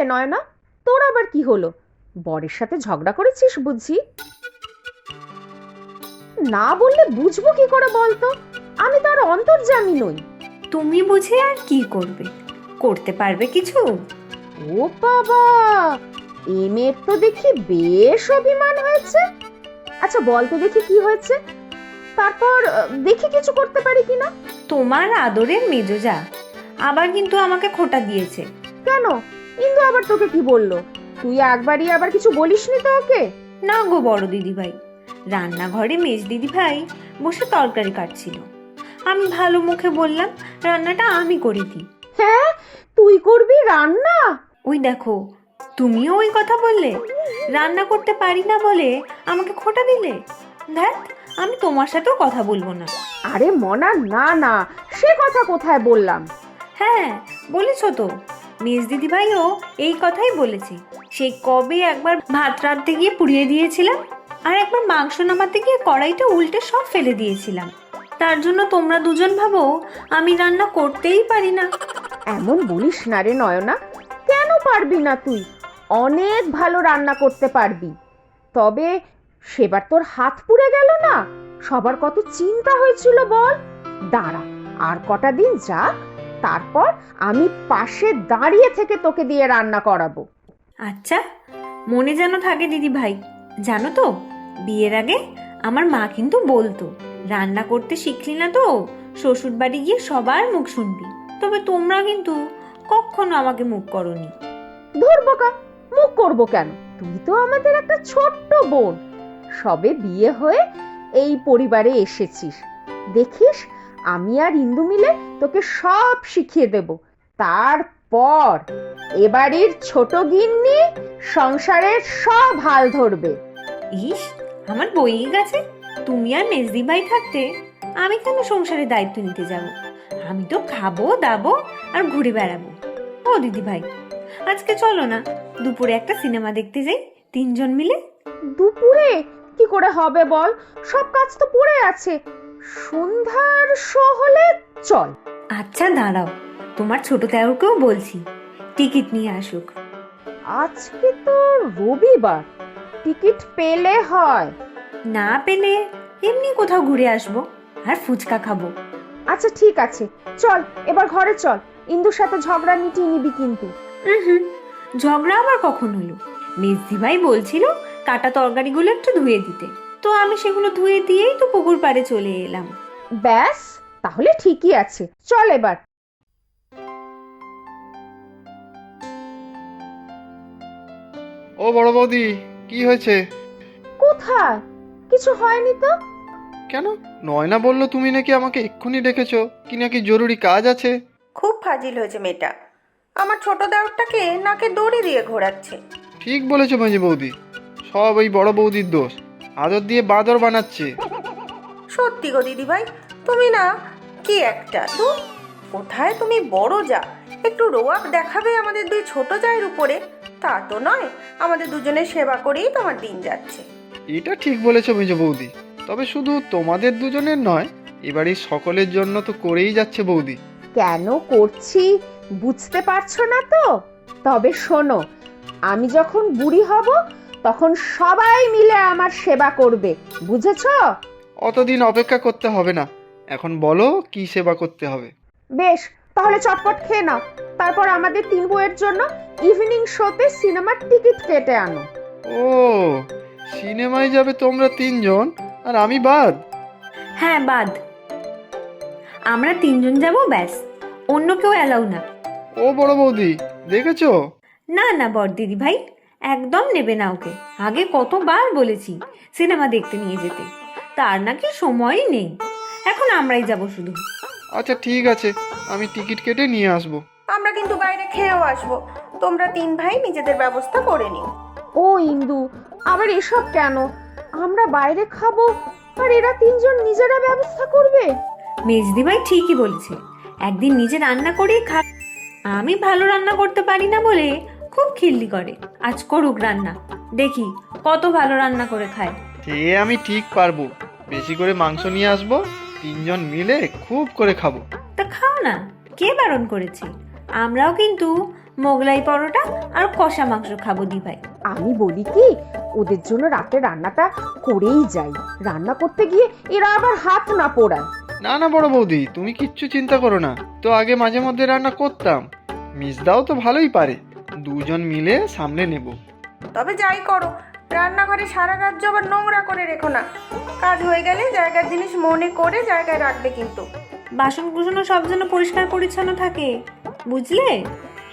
রে নয়না তোর আবার কি হলো? বরের সাথে ঝগড়া করেছিস বুঝি? না বললে বুঝব কি করে বলতো? আমি তো আর অন্তর্জামী নই। তুমি বুঝে আর কি করবে? করতে পারবে কিছু? ও বাবা এ মেয়ের তো দেখি বেশ অভিমান হয়েছে। আচ্ছা বল তো দেখি কি হয়েছে। তারপর দেখি কিছু করতে পারি কিনা? তোমার আদরের মেজোজা আবার কিন্তু আমাকে খোটা দিয়েছে। কেন? ইন্দু আবার তোকে কি বলল? তুই একবারই আবার কিছু বলিসনি তো ওকে? না গো বড় দিদি ভাই রান্নাঘরে মেজ দিদি ভাই বসে তরকারি কাটছিল। আমি ভালো মুখে বললাম রান্নাটা আমি করে দিই। হ্যাঁ? তুই করবি রান্না? ওই দেখো তুমিও ওই কথা বললে? রান্না করতে পারি না বলে আমাকে খোটা দিলে? দেখ আমি তোমার সাথেও কথা বলব না। আরে মনা না না সে কথা কোথায় বললাম? হ্যাঁ বলেছ তো। মেজ দিদি ভাইও এই কথাই বলেছে। সেই কবে একবার ভাত রাঁধতে গিয়ে পুড়িয়ে দিয়েছিলাম? আর একবার মাংস নামাতে গিয়ে কড়াইটা উল্টে সব ফেলে দিয়েছিলাম। তার জন্য তোমরা দুজন ভাবো, আমি রান্না করতেই পারি না। এমন বলিস না রে নয়না। কেন পারবি না তুই? অনেক ভালো রান্না করতে পারবি। তবে সেবার তোর হাত পুড়ে গেল না? সবার কত চিন্তা হয়েছিল বল? দাঁড়া, আর কটা দিন যাক। তারপর আমি পাশে দাঁড়িয়ে থেকে তোকে দিয়ে রান্না করাবো। আচ্ছা মনে যেন থাকে দিদি ভাই জানো তো বিয়ের আগে আমার মা কিন্তু বলতো রান্না করতে শিখলি না তো শ্বশুর বাড়ি গিয়ে সবার মুখ শুনবি। তবে তোমরা কিন্তু কখনো আমাকে মুখ করনি। ধরবো কা মুখ করব কেন? তুই তো আমাদের একটা ছোট্ট বোন। সবে বিয়ে হয়ে এই পরিবারে এসেছিস। দেখিস আমি আর ইন্দু মিলে তোকে সব শিখিয়ে দেব। তারপর এবাড়ির ছোট গিন্নি সংসারের সব হাল ধরবে। ইস আমার বই গেছে। তুমি আর মেজদি ভাই থাকতে আমি কেন সংসারের দায়িত্ব নিতে যাব? আমি তো খাব দাবো আর ঘুরে বেড়াবো। ও দিদি ভাই আজকে চলো না দুপুরে একটা সিনেমা দেখতে যাই তিনজন মিলে? দুপুরে? কি করে হবে বল? সব কাজ তো পড়ে আছে। সন্ধ্যার শো হলে চল। আচ্ছা দাঁড়াও। তোমার ছোট দেওরকেও বলছি। টিকিট নিয়ে আসুক। আজকে তো রবিবার। টিকিট পেলে হয়। না পেলে এমনি কোথাও ঘুরে আসব আর ফুচকা খাব। আচ্ছা ঠিক আছে। চল এবার ঘরে চল। ইন্দুর সাথে ঝগড়া মিটিয়ে নিবি কিন্তু। হুম ঝগড়া আবার কখন হলো? মেজদি ভাই বলছিল কাটা তরকারিগুলো একটু ধুয়ে দিতে। তো আমি সেগুলো ধুয়ে দিয়েই তো পুকুর পাড়ে চলে এলাম। ব্যাস তাহলে ঠিকই আছে। চল এবার। ও বড় বৌদি কি হয়েছে? কোথায়? কিছু হয়নি তো? কেন? নয়না বলল তুমি নাকি আমাকে এক্ষুনি ডেকেছো। কি নাকি জরুরি কাজ আছে? খুব ফাজিল হয়েছে মেয়েটা। আমার ছোট দেওরটাকে নাকে দড়ি দিয়ে ঘোরাচ্ছে। ঠিক বলেছ মেজে বৌদি। সব ওই বড় বৌদির দোষ। আদর দিয়ে বাদর বানাচ্ছে। সত্যি গো দিদি ভাই তুমি না কি একটা তো কোথায় তুমি বড় যা একটু রোয়াক দেখাবে আমাদের দুই ছোট জায়ের উপরে। তা তো নয় আমাদের দুজনের সেবা করেই তোমার দিন যাচ্ছে। এটা ঠিক বলেছ মেজে বৌদি তবে শুধু তোমাদের দুজনের নয় এবারে সকলের জন্য তো করেই যাচ্ছে বৌদি। কেন করছি বুঝতে পারছ না তো? তবে শোনো আমি যখন বুড়ি হব তখন সবাই মিলে আমার সেবা করবে বুঝেছ? অতদিন অপেক্ষা করতে হবে না। এখন বলো কি সেবা করতে হবে? বেশ তাহলে চটপট খেয়ে নাও। তারপর আমাদের তিন বইয়ের জন্য ইভিনিং শোতে সিনেমার টিকিট কেটে আনো। ও সিনেমায় যাবে তোমরা তিনজন আর আমি বাদ? হ্যাঁ বাদ। আমরা তিনজন যাব ব্যাস। অন্য কেউ অ্যালাউ না। ও বড় বৌদি দেখেছ? না না বর দিদি ভাই একদম নেবে না ওকে। আগে কতবার বলেছি সিনেমা দেখতে নিয়ে যেতে। তার নাকি সময়ই নেই। এখন আমরাই যাব শুধু। আচ্ছা ঠিক আছে। আমি টিকিট কেটে নিয়ে আসব। আমরা কিন্তু বাইরে খেয়েও আসব। তোমরা তিন ভাই নিজেদের ব্যবস্থা করে নিও। ও ইন্দু আবার এসব কেন? আমরা বাইরে খাব আর এরা তিনজন নিজেরা ব্যবস্থা করবে? মেজদি ভাই ঠিকই বলেছে। একদিন নিজে রান্না করেই খা আমি ভালো রান্না করতে পারি না বলে খুব খিল্লি করে। আজ করুক রান্না। দেখি কত ভালো রান্না করে খায়। সে আমি ঠিক পারব। বেশি করে মাংস নিয়ে আসব তিনজন মিলে খুব করে খাব। তা খাও না কে বারণ করেছে? আমরাও কিন্তু মোগলাই পরোটা আর কষা মাংস খাব দি ভাই আমি বলি কি ওদের জন্য রাতে রান্নাটা করেই যাই। রান্না করতে গিয়ে এরা আবার হাত না পোড়ায়। না না বড় বৌদি তুমি কিচ্ছু চিন্তা করো না। তো আগে মাঝে মধ্যে রান্না করতাম। মিসদাও তো ভালোই পারে। দুজন মিলে সামনে নেব। তবে যাই করো রান্নাঘরে সারা রাজ্য আবার নোংরা করে রেখো না। কাজ হয়ে গেলে জায়গার জিনিস মনে করে জায়গায় রাখবে কিন্তু। বাসন কুসনও সব যেন পরিষ্কার পরিচ্ছন্ন থাকে বুঝলে?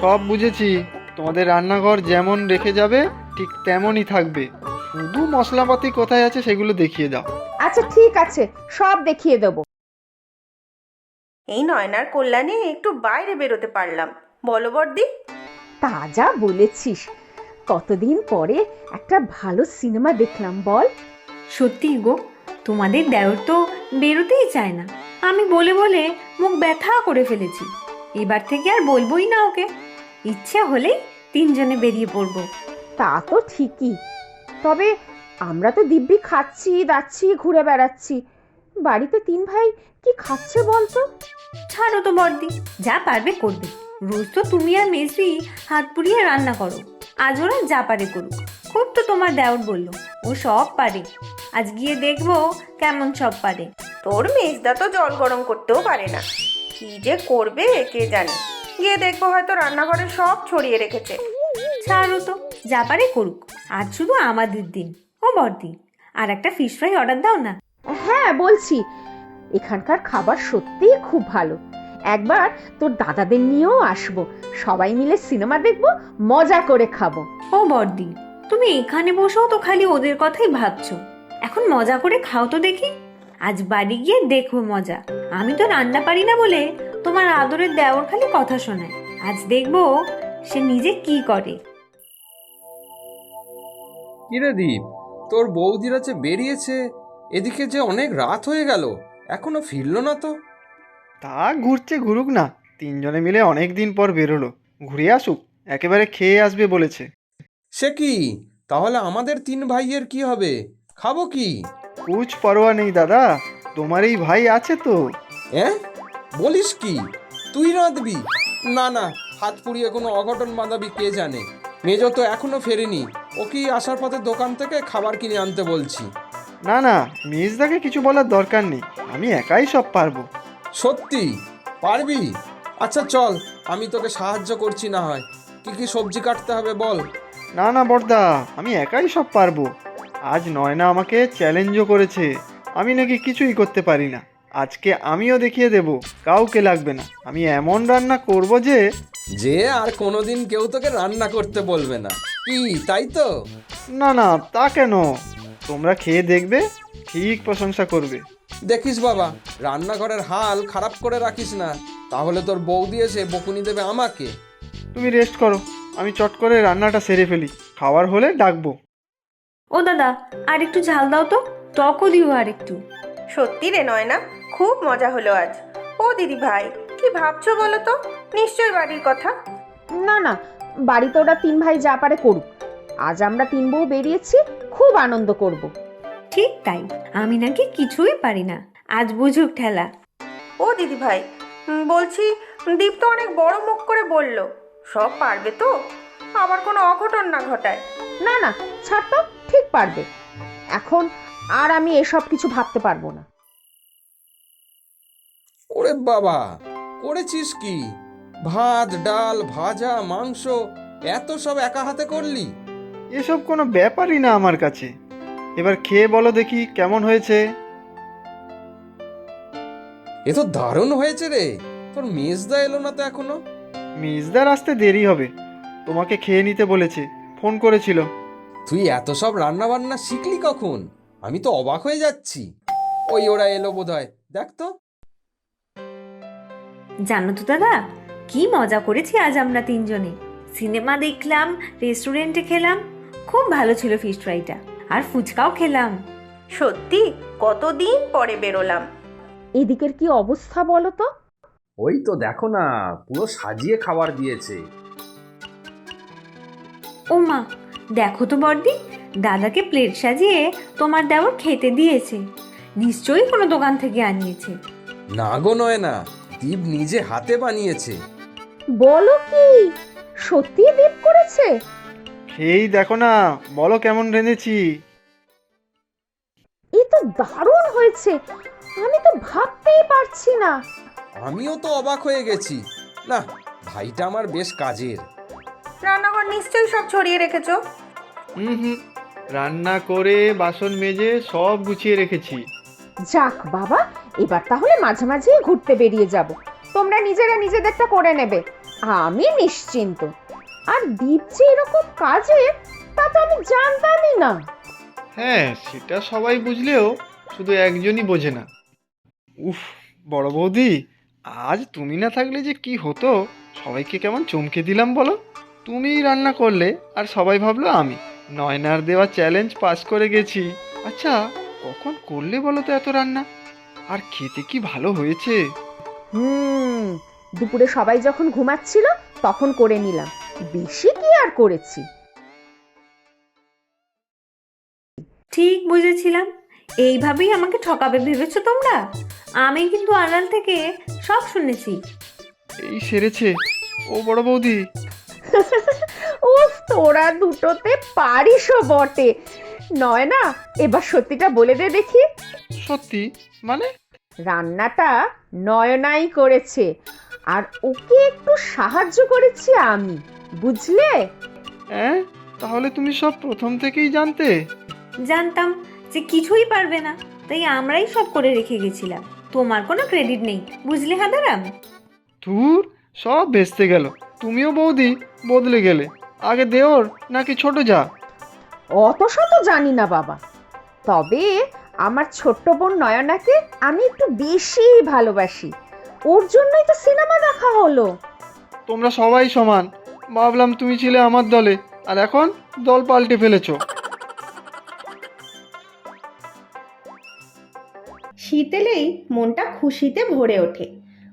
সব বুঝেছি। তোমাদের রান্নাঘর যেমন রেখে যাবে ঠিক তেমনই থাকবে। শুধু মশলাপাতি কোথায় আছে সেগুলো দেখিয়ে দাও। আচ্ছা ঠিক আছে সব দেখিয়ে দেবো। এই নয়নার কল্যাণে একটু বাইরে বেরোতে পারলাম। বলো বর্দি। তা যা বলেছিস। কতদিন পরে একটা ভালো সিনেমা দেখলাম বল। সত্যি গো তোমাদের দেওর তো বেরোতেই চায় না। আমি বলে বলে মুখ ব্যথা করে ফেলেছি। এবার থেকে আর বলবোই না ওকে। ইচ্ছা হলেই তিনজনে বেরিয়ে পড়ব। তা তো ঠিকই। তবে আমরা তো দিব্যি খাচ্ছি দাচ্ছি ঘুরে বেড়াচ্ছি। বাড়িতে তিন ভাই কি খাচ্ছে বলতো? ছাড়ো তো বর্দি যা পারবে করবে। রোজ তো তুমি আর মেসি হাত পুড়িয়ে রান্না করো। আজ ওরা যা পারে করুক। খুব তো তোমার দেওর বলল। ও সব পারে। আজ গিয়ে দেখব কেমন সব পারে। তোর মেজদা তো জল গরম করতেও পারে না। কি যে করবে কে জানে। গিয়ে দেখব হয়তো রান্নাঘরে সব ছড়িয়ে রেখেছে। ছাড়ো তো। যা পারে করুক। আজ শুধু আমাদের দিন। ও বর্দি আর একটা ফিশ ফ্রাই অর্ডার দাও না। হ্যাঁ বলছি। এখানকার খাবার সত্যিই খুব ভালো। একবার তোর দাদাদের নিয়েও আসব। সবাই মিলে সিনেমা দেখব মজা করে খাব। ও বর্দি তুমি এখানে বসেও তো খালি ওদের কথাই ভাবছ। এখন মজা করে খাও তো দেখি। আজ বাড়ি গিয়ে দেখো মজা। আমি তো রান্না পারি না বলে তোমার আদরের দেওর খালি কথা শোনায়। আজ দেখব সে নিজে কি করে। কিরে দীপ তোর বৌদিরা যে বেরিয়েছে। এদিকে যে অনেক রাত হয়ে গেল এখনও ফিরলো না তো? তা ঘুরছে ঘুরুক না। তিনজনে মিলে অনেক দিন পর বেরোলো। ঘুরে আসুক একেবারে খেয়ে আসবে বলেছে। সে কি? তাহলে আমাদের তিন ভাইয়ের কি হবে? খাব কি? কুছ পরোয়া নেই দাদা তোমার এই ভাই আছে তো। হ্যাঁ বলিস কি? তুই রাঁধবি? না না হাত পুড়িয়ে কোনো অঘটন বাঁধাবি কে জানে। মেজো তো এখনও ফেরেনি। ওকেই আসার পথে দোকান থেকে খাবার কিনে আনতে বলছি। না না মিসদাকে কিছু বলার দরকার নেই। আমি একাই সব পারব। সত্যি? পারবি? আচ্ছা চল। আমি তোকে সাহায্য করছি না হয়। কি কি সবজি কাটতে হবে বল? না না বর্দা আমি একাই সব পারব। আজ নয়না আমাকে চ্যালেঞ্জও করেছে। আমি নাকি কিছুই করতে পারি না। আজকে আমিও দেখিয়ে দেব। কাউকে লাগবে না। আমি এমন রান্না করব যে যে আর কোনোদিন কেউ তোকে রান্না করতে বলবে না। কি তাই তো? না না তা কেন? তোমরা খেয়ে দেখবে ঠিক প্রশংসা করবে। দেখিস বাবা রান্নাঘরের হাল খারাপ করে রাখিস না তাহলে তোর বৌদি এসে বকুনি দেবে আমাকে। তুমি রেস্ট করো আমি চট করে রান্নাটা সেরে ফেলি খাবার হলে ডাকবো। ও দাদা আর একটু ঝাল দাও তো টকও দিও আর একটু সত্যি রে নয়না খুব মজা হলো আজ। ও দিদি ভাই কি ভাবছ বলো তো? নিশ্চয় বাড়ির কথা। না না বাড়িতে ওরা তিন ভাই যা পারে করুক। আজ আমরা তিন বউ বেরিয়েছি খুব আনন্দ করব। ঠিক তাই। আমি নাকি কিছুই পারি না। আজ বুঝুক ঠেলা। ও দিদি ভাই বলছি দীপ তো অনেক বড় মুখ করে বলল সব পারবে তো? আবার কোনো অঘটন না ঘটায়। না না ছাড় তো ঠিক পারবে। এখন আর আমি এসব কিছু ভাবতে পারব না। ওরে বাবা করেছিস কি? ভাত ডাল ভাজা মাংস এত সব একা হাতে করলি? এসব কোনো ব্যাপারই না আমার কাছে। এবার খেয়ে বলো দেখি কেমন হয়েছে। এ তো দারুণ হয়েছে রে। তোর মেজদা এলো না তো এখনও? মিসদার আসতে দেরি হবে। তোমাকে খেয়ে নিতে বলেছে। ফোন করেছিল। তুই এত সব রান্না বান্না শিখলি কখন? আমি তো অবাক হয়ে যাচ্ছি। ওই ওরা এলো বোধহয়। দেখ তো। জানো তো দাদা কি মজা করেছি আজ আমরা তিনজনে। সিনেমা দেখলাম রেস্টুরেন্টে খেলাম খুব ভালো ছিল ফিশ ফ্রাইটা আর ফুচকাও খেলাম। সত্যি? কতদিন পরে বেরোলাম? এদিকের কি অবস্থা বলো তো? ওই তো দেখো না পুরো সাজিয়ে খাবার দিয়েছে। ও মা দেখো তো বর্দি দাদাকে প্লেট সাজিয়ে তোমার দেওয়ার খেতে দিয়েছে। নিশ্চয়ই কোনো দোকান থেকে আনিয়েছে। না গো নয় না দীপ নিজে হাতে বানিয়েছে। বলো কি? সত্যি দীপ করেছে? খেয়েই দেখো না বলো কেমন রেঁধেছি। এ তো দারুণ হয়েছে আমি তো ভাবতেই পারছি না। আমিও তো অবাক হয়ে গেছি। না ভাইটা আমার বেশ কাজের। রান্নাঘর নিশ্চয়ই সব ছড়িয়ে রেখেছো? হুম হুম রান্না করে বাসন মেজে সব গুছিয়ে রেখেছি। যাক বাবা এবার তাহলে মাঝে মাঝে ঘুরতে বেরিয়ে যাব। তোমরা নিজেরা নিজেদেরটা করে নেবে। আমি নিশ্চিন্ত। আর দীপ যে এরকম কাজে তা তো আমি জানতামই না। হ্যাঁ সেটা সবাই বুঝলেও শুধু একজনই বোঝে না। উফ বড় বৌদি আজ তুমি না থাকলে যে কি হতো? সবাইকে কেমন চমকে দিলাম বলো? তুমি রান্না করলে আর সবাই ভাবলো আমি। নয়নার দেওয়া চ্যালেঞ্জ পাস করে গেছি। আচ্ছা কখন করলে বলো তো এত রান্না? আর খেতে কি ভালো হয়েছে? হুম দুপুরে সবাই যখন ঘুমাচ্ছিল তখন করে নিলাম। বেশি কি আর করেছি। ঠিক বুঝেছিলাম। এইভাবেই আমাকে ঠকাবে ভেবেছো তোমরা? আমি কিন্তু আড়াল থেকে সব শুনেছি। এই সেরেছে। ও বড় বৌদি। উফ তোরা দুটোতে পারিসও বটে। নয় না? এবার সত্যিটা বলে দে দেখি। সত্যি? মানে? রান্নাটা নয়নাই করেছে। আর ওকে একটু সাহায্য করেছি আমি। বুঝলে? হ্যাঁ তাহলে তুমি সব প্রথম থেকেই জানতে? জানতাম যে কিছুই পারবে না তাই আমরাই সব করে রেখে গেছিলাম। তোমার কোনো ক্রেডিট নেই বুঝলে হাদারাম? ধুর সব ভেস্তে গেল। তুমিও বৌদি বদলে গেলে। আগে দেওর নাকি ছোট যা? অত শত জানি না বাবা। তবে আমার ছোট্ট বোন নয়নাকে আমি একটু বেশি ভালোবাসি। ওর জন্যই তো সিনেমা দেখা হলো। তোমরা সবাই সমান। ভাবলাম তুমি ছিলে আমার দলে, আর এখন দল পাল্টে ফেলেছো। শীত এলেই মনটা খুশিতে ভরে ওঠে।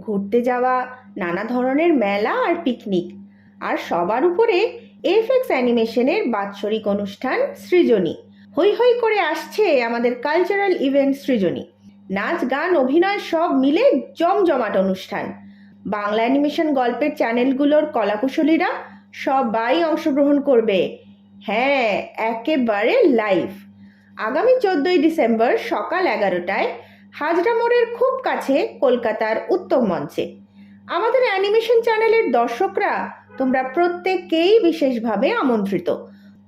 ঘুরতে যাওয়া, নানা ধরনের মেলা আর পিকনিক। আর সবার উপরে এফএক্স অ্যানিমেশনের বাৎসরিক অনুষ্ঠান সৃজনী। হই হই করে আসছে আমাদের কালচারাল ইভেন্ট সৃজনী। নাচ, গান, অভিনয় সব মিলে জমজমাট অনুষ্ঠান। বাংলা অ্যানিমেশন গল্পের চ্যানেলগুলোর কলাকুশলীরা সবাই অংশগ্রহণ করবে। হ্যাঁ একেবারে লাইভ আগামী চোদ্দই ডিসেম্বর সকাল এগারোটায় হাজরা মোড়ের খুব কাছে কলকাতার উত্তম মঞ্চে। আমাদের অ্যানিমেশন চ্যানেলের দর্শকরা তোমরা প্রত্যেককেই বিশেষভাবে আমন্ত্রিত।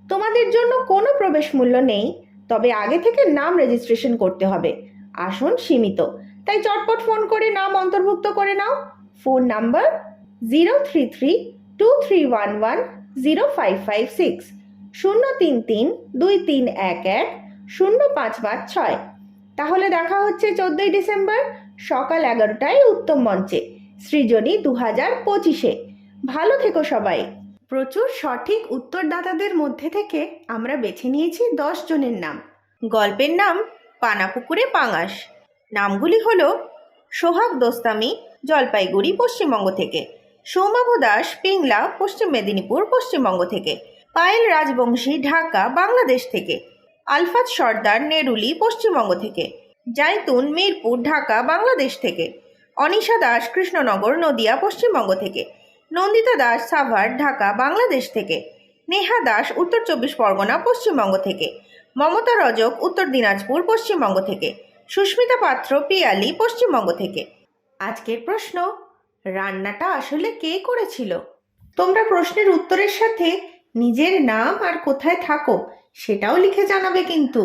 তোমাদের জন্য কোনো প্রবেশ মূল্য নেই, তবে আগে থেকে নাম রেজিস্ট্রেশন করতে হবে। আসন সীমিত। তাই চটপট ফোন করে নাম অন্তর্ভুক্ত করে নাও। Phone number zero three three two three one one zero five five six, শূন্য তিন তিন দুই তিন এক এক, শূন্য পাঁচ পাঁচ ছয়। তাহলে দেখা হচ্ছে চোদ্দই ডিসেম্বর, সকাল এগারোটায় উত্তম মঞ্চে, সৃজনী দু হাজার পঁচিশে। ভালো থেকো সবাই। প্রচুর সঠিক উত্তরদাতাদের মধ্যে থেকে আমরা বেছে নিয়েছি দশ জনের নাম। গল্পের নাম পানাপুকুরে পাঙাশ। নামগুলি হলো সোহাগ দোস্তামি, জলপাইগুড়ি, পশ্চিমবঙ্গ থেকে। সৌমাভ দাস, পিংলা, পশ্চিম মেদিনীপুর, পশ্চিমবঙ্গ থেকে। পায়েল রাজবংশী, ঢাকা, বাংলাদেশ থেকে। আলফাত সর্দার, নেরুলি, পশ্চিমবঙ্গ থেকে। জাইতুন, মিরপুর, ঢাকা, বাংলাদেশ থেকে। অনিশা দাস, কৃষ্ণনগর, নদিয়া, পশ্চিমবঙ্গ থেকে। নন্দিতা দাস, সাভার, ঢাকা, বাংলাদেশ থেকে। নেহা দাস, উত্তর চব্বিশ পরগনা, পশ্চিমবঙ্গ থেকে। মমতা রজক, উত্তর দিনাজপুর, পশ্চিমবঙ্গ থেকে। সুস্মিতা পাত্র পিয়ালি পশ্চিমবঙ্গ থেকে। আজকের প্রশ্ন, রান্নাটা আসলে কে করেছিল? তোমরা প্রশ্নের উত্তরের সাথে নিজের নাম আর কোথায় থাকো সেটাও লিখে জানাবে কিন্তু।